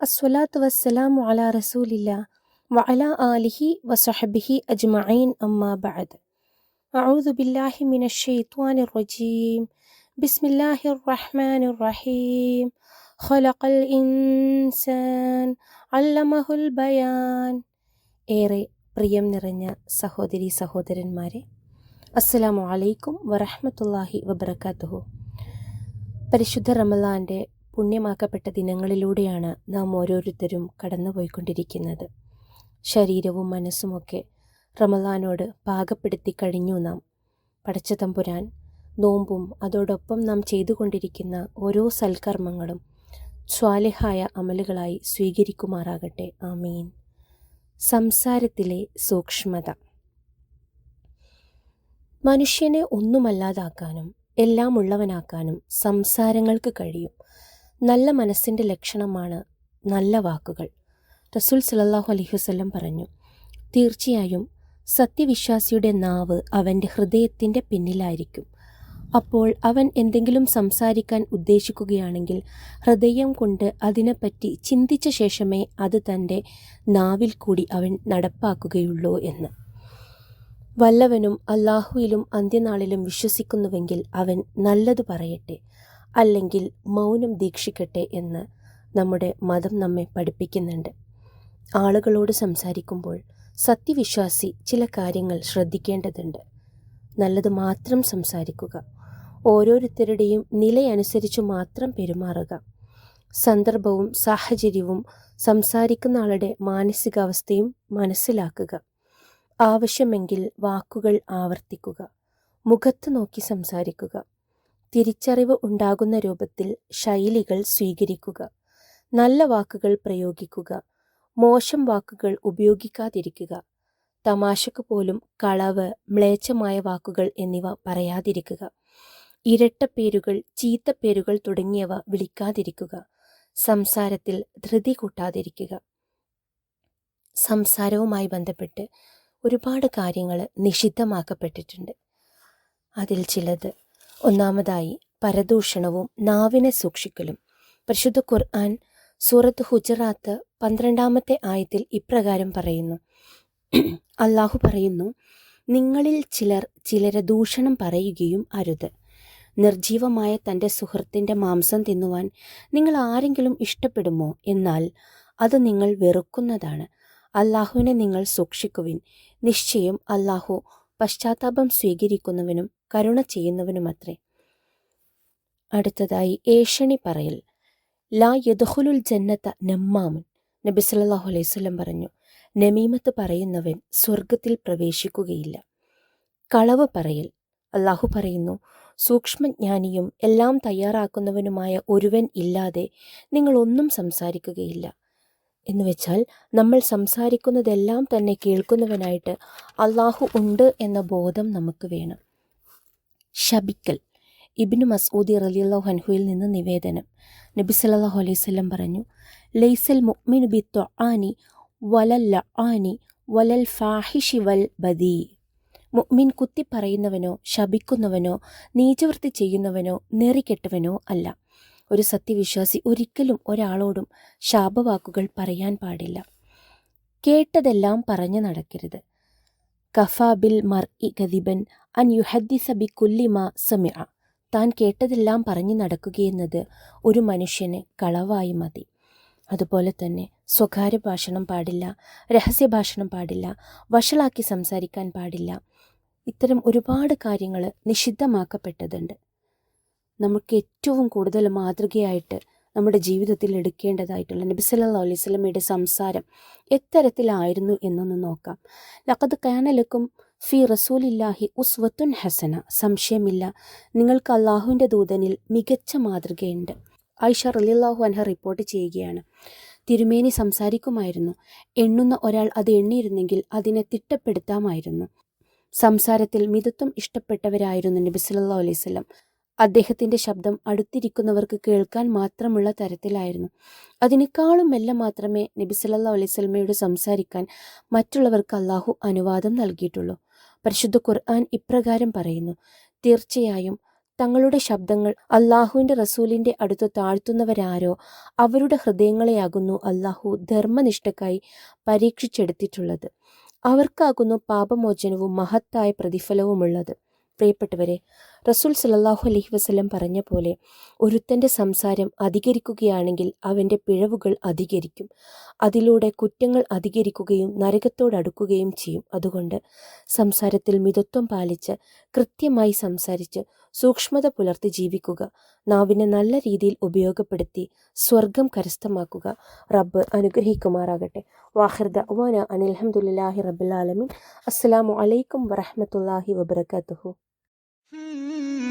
അൽഹംദുലില്ല അസ്വലാത്തു വസ്സലാമു അലാ റസൂലില്ല വഅലാ ആലിഹി വസഹബിഹി അജ്മഈൻ അമ്മാ ബഅദ് അഊദു ബില്ലാഹി മിനശ് ശൈത്വാനിർ റജീം ബിസ്മില്ലാഹിർ റഹ്മാനിർ റഹീം ഖലഖൽ ഇൻസാൻ അല്ലമഹുൽ ബയാൻ ഏറെ പ്രിയം നിറഞ്ഞ സഹോദരി സഹോദരന്മാരെ അസ്സലാമു അലൈക്കും വറഹ്മത്തുള്ളാഹി വബറകാതുഹു പരിശുദ്ധ റമലാൻ്റെ പുണ്യമാക്കപ്പെട്ട ദിനങ്ങളിലൂടെയാണ് നാം ഓരോരുത്തരും കടന്നുപോയിക്കൊണ്ടിരിക്കുന്നത്. ശരീരവും മനസ്സുമൊക്കെ റമദാനോട് പാകപ്പെടുത്തി കഴിഞ്ഞു നാം. പടച്ച തമ്പുരാൻ നോമ്പും അതോടൊപ്പം നാം ചെയ്തുകൊണ്ടിരിക്കുന്ന ഓരോ സൽക്കർമ്മങ്ങളും സ്വാലിഹായ അമലുകളായി സ്വീകരിക്കുമാറാകട്ടെ. ആമീൻ. സംസാരത്തിലെ സൂക്ഷ്മത. മനുഷ്യനെ ഒന്നുമല്ലാതാക്കാനും എല്ലാം ഉള്ളവനാക്കാനും സംസാരങ്ങൾക്ക് കഴിയും. നല്ല മനസ്സിന്റെ ലക്ഷണമാണ് നല്ല വാക്കുകൾ. റസൂൽ സലല്ലാഹു അലൈഹി വസല്ലം പറഞ്ഞു തീർച്ചയായും സത്യവിശ്വാസിയുടെ നാവ് അവന്റെ ഹൃദയത്തിന്റെ പിന്നിലായിരിക്കും. അപ്പോൾ അവൻ എന്തെങ്കിലും സംസാരിക്കാൻ ഉദ്ദേശിക്കുകയാണെങ്കിൽ ഹൃദയം കൊണ്ട് അതിനെപ്പറ്റി ചിന്തിച്ച ശേഷമേ അത് തന്റെ നാവിൽ കൂടി അവൻ നടപ്പാക്കുകയുള്ളൂ എന്ന്. വല്ലവനും അല്ലാഹുവിലും അന്ത്യനാളിലും വിശ്വസിക്കുന്നുവെങ്കിൽ അവൻ നല്ലത് പറയട്ടെ. അല്ലെങ്കിൽ മൗനം ദീക്ഷിക്കട്ടെ എന്ന് നമ്മുടെ മതം നമ്മെ പഠിപ്പിക്കുന്നുണ്ട്. ആളുകളോട് സംസാരിക്കുമ്പോൾ സത്യവിശ്വാസി ചില കാര്യങ്ങൾ ശ്രദ്ധിക്കേണ്ടതുണ്ട്. നല്ലത് മാത്രം സംസാരിക്കുക. ഓരോരുത്തരുടെയും നിലയനുസരിച്ച് മാത്രം പെരുമാറുക. സന്ദർഭവും സാഹചര്യവും സംസാരിക്കുന്ന ആളുടെ മാനസികാവസ്ഥയും മനസ്സിലാക്കുക. ആവശ്യമെങ്കിൽ വാക്കുകൾ ആവർത്തിക്കുക. മുഖത്ത് നോക്കി സംസാരിക്കുക. തിരിച്ചറിവ് ഉണ്ടാകുന്ന രൂപത്തിൽ ശൈലികൾ സ്വീകരിക്കുക. നല്ല വാക്കുകൾ പ്രയോഗിക്കുക. മോശം വാക്കുകൾ ഉപയോഗിക്കാതിരിക്കുക. തമാശക്ക് പോലും കളവ് മ്ലേച്ഛമായ വാക്കുകൾ എന്നിവ പറയാതിരിക്കുക. ഇരട്ടപ്പേരുകൾ ചീത്തപ്പേരുകൾ തുടങ്ങിയവ വിളിക്കാതിരിക്കുക. സംസാരത്തിൽ ധൃതി കൂട്ടാതിരിക്കുക. സംസാരവുമായി ബന്ധപ്പെട്ട് ഒരുപാട് കാര്യങ്ങൾ നിഷിദ്ധമാക്കപ്പെട്ടിട്ടുണ്ട്. അതിൽ ചിലത് ഒന്നാമതായി പരദൂഷണവും നാവിനെ സൂക്ഷിക്കലും. പരിശുദ്ധ ഖുർആൻ സൂറത്ത് ഹുജറാത്ത് പന്ത്രണ്ടാമത്തെ ആയത്തിൽ ഇപ്രകാരം പറയുന്നു. അള്ളാഹു പറയുന്നു നിങ്ങളിൽ ചിലർ ചിലരെ ദൂഷണം പറയുകയും അരുത്. നിർജീവമായ തന്റെ സുഹൃത്തിന്റെ മാംസം തിന്നുവാൻ നിങ്ങൾ ആരെങ്കിലും ഇഷ്ടപ്പെടുമോ? എന്നാൽ അത് നിങ്ങൾ വെറുക്കുന്നതാണ്. അള്ളാഹുവിനെ നിങ്ങൾ സൂക്ഷിക്കുവിൻ. നിശ്ചയം അള്ളാഹു പശ്ചാത്താപം സ്വീകരിക്കുന്നവനും കരുണ ചെയ്യുന്നവനുമത്രേ. അടുത്തതായി ഏഷണി പറയൽ. ലാ യദുഹുലുൽ ജന്നത്ത നമ്മാമുൻ. നബി സല്ലാഹു അലൈഹി വസല്ലം പറഞ്ഞു നമീമത്ത് പറയുന്നവൻ സ്വർഗത്തിൽ പ്രവേശിക്കുകയില്ല. കളവ് പറയൽ. അള്ളാഹു പറയുന്നു സൂക്ഷ്മജ്ഞാനിയും എല്ലാം തയ്യാറാക്കുന്നവനുമായ ഒരുവൻ ഇല്ലാതെ നിങ്ങൾ ഒന്നും സംസാരിക്കുകയില്ല. എന്ന് വെച്ചാൽ നമ്മൾ സംസാരിക്കുന്നതെല്ലാം തന്നെ കേൾക്കുന്നവനായിട്ട് അള്ളാഹു ഉണ്ട് എന്ന ബോധം നമുക്ക് വേണം. ശബിക്കൽ ഇബിനു മസൂദി റലിയല്ലാഹു ഹൻഹുയിൽ നിന്ന് നിവേദനം. നബി സല്ലല്ലാഹു അലൈഹി വസല്ലം പറഞ്ഞു ലൈസൽ മുഅ്മിനു ബി ത്വആനി വലൽ ലആനി വലൽ ഫാഹിഷി വൽ ബദീ. മുഅ്മിൻ കുത്തി പറയുന്നവനോ ശപിക്കുന്നവനോ നീചവൃത്തി ചെയ്യുന്നവനോ നെറികെട്ടവനോ അല്ല. ഒരു സത്യവിശ്വാസി ഒരിക്കലും ഒരാളോടും ശാപവാക്കുകൾ പറയാൻ പാടില്ല. കേട്ടതെല്ലാം പറഞ്ഞു നടക്കരുത്. കഫാബിൽ മർ ഇ ഗദിബൻ അൻ യുഹദ്ദിസ ബി കുല്ലിമ സമിഅ താൻ കേട്ടതെല്ലാം പറഞ്ഞു നടക്കുകയെന്നത് ഒരു മനുഷ്യന് കളവായി മതി. അതുപോലെ തന്നെ സ്വകാര്യ ഭാഷണം പാടില്ല രഹസ്യ ഭാഷണം പാടില്ല വഷളാക്കി സംസാരിക്കാൻ പാടില്ല. ഇത്തരം ഒരുപാട് കാര്യങ്ങൾ നിഷിദ്ധമാക്കപ്പെട്ടതുണ്ട്. നമുക്ക് ഏറ്റവും കൂടുതൽ മാതൃകയായിട്ട് നമ്മുടെ ജീവിതത്തിൽ എടുക്കേണ്ടതായിട്ടുള്ള നബി സല്ലല്ലാഹു അലൈഹി സ്വലമയുടെ സംസാരം എത്തരത്തിലായിരുന്നു എന്നൊന്ന് നോക്കാം. ലഖദ് കാനലക്കും ഫി റസൂലില്ലാഹി ഉസ്വത്തുൻ ഹസന. സംശയമില്ല നിങ്ങൾക്ക് അള്ളാഹുവിന്റെ ദൂതനിൽ മികച്ച മാതൃകയുണ്ട്. ഐഷ റലിയല്ലാഹു അൻഹ റിപ്പോർട്ട് ചെയ്യുകയാണ്. തിരുമേനി സംസാരിക്കുമായിരുന്നു. എണ്ണുന്ന ഒരാൾ അത് എണ്ണിയിരുന്നെങ്കിൽ അതിനെ തിട്ടപ്പെടുത്താമായിരുന്നു. സംസാരത്തിൽ മിതത്വം ഇഷ്ടപ്പെട്ടവരായിരുന്നു നബി സല്ലല്ലാഹു അലൈഹി വസല്ലം. അദ്ദേഹത്തിന്റെ ശബ്ദം അടുത്തിരിക്കുന്നവർക്ക് കേൾക്കാൻ മാത്രമുള്ള തരത്തിലായിരുന്നു. അതിനേക്കാളും മെല്ലെ മാത്രമേ നബി സല്ലല്ലാഹു അലൈഹി വസല്ലമയോട് സംസാരിക്കാൻ മറ്റുള്ളവർക്ക് അള്ളാഹു അനുവാദം നൽകിയിട്ടുള്ളൂ. പരിശുദ്ധ ഖുർആൻ ഇപ്രകാരം പറയുന്നു തീർച്ചയായും തങ്ങളുടെ ശബ്ദങ്ങൾ അള്ളാഹുവിന്റെ റസൂലിന്റെ അടുത്ത് താഴ്ത്തുന്നവരാരോ അവരുടെ ഹൃദയങ്ങളെയാകുന്നു അള്ളാഹു ധർമ്മനിഷ്ഠക്കായി പരീക്ഷിച്ചെടുത്തിട്ടുള്ളത്. അവർക്കാകുന്നു പാപമോചനവും മഹത്തായ പ്രതിഫലവുമുള്ളത്. പ്രിയപ്പെട്ടവരെ റസൂൽ സല്ലല്ലാഹു അലഹി വസ്ലം പറഞ്ഞ പോലെ ഒരുത്തന്റെ സംസാരം അധികരിക്കുകയാണെങ്കിൽ അവന്റെ പിഴവുകൾ അധികരിക്കും. അതിലൂടെ കുറ്റങ്ങൾ അധികരിക്കുകയും നരകത്തോടടുക്കുകയും ചെയ്യും. അതുകൊണ്ട് സംസാരത്തിൽ മിതത്വം പാലിച്ച് കൃത്യമായി സംസാരിച്ച് സൂക്ഷ്മത പുലർത്തി ജീവിക്കുക. നാവിനെ നല്ല രീതിയിൽ ഉപയോഗപ്പെടുത്തി സ്വർഗം കരസ്ഥമാക്കുക. റബ്ബ് അനുഗ്രഹിക്കുമാറാകട്ടെ. വാഹിർദ വാന അനിൽഹമുല്ലാഹി റബ്ബുൽ അസ്സാം വലൈക്കും അലൈക്കും വറഹ്മത്തുള്ളാഹി വബറകാതുഹു. Hmm.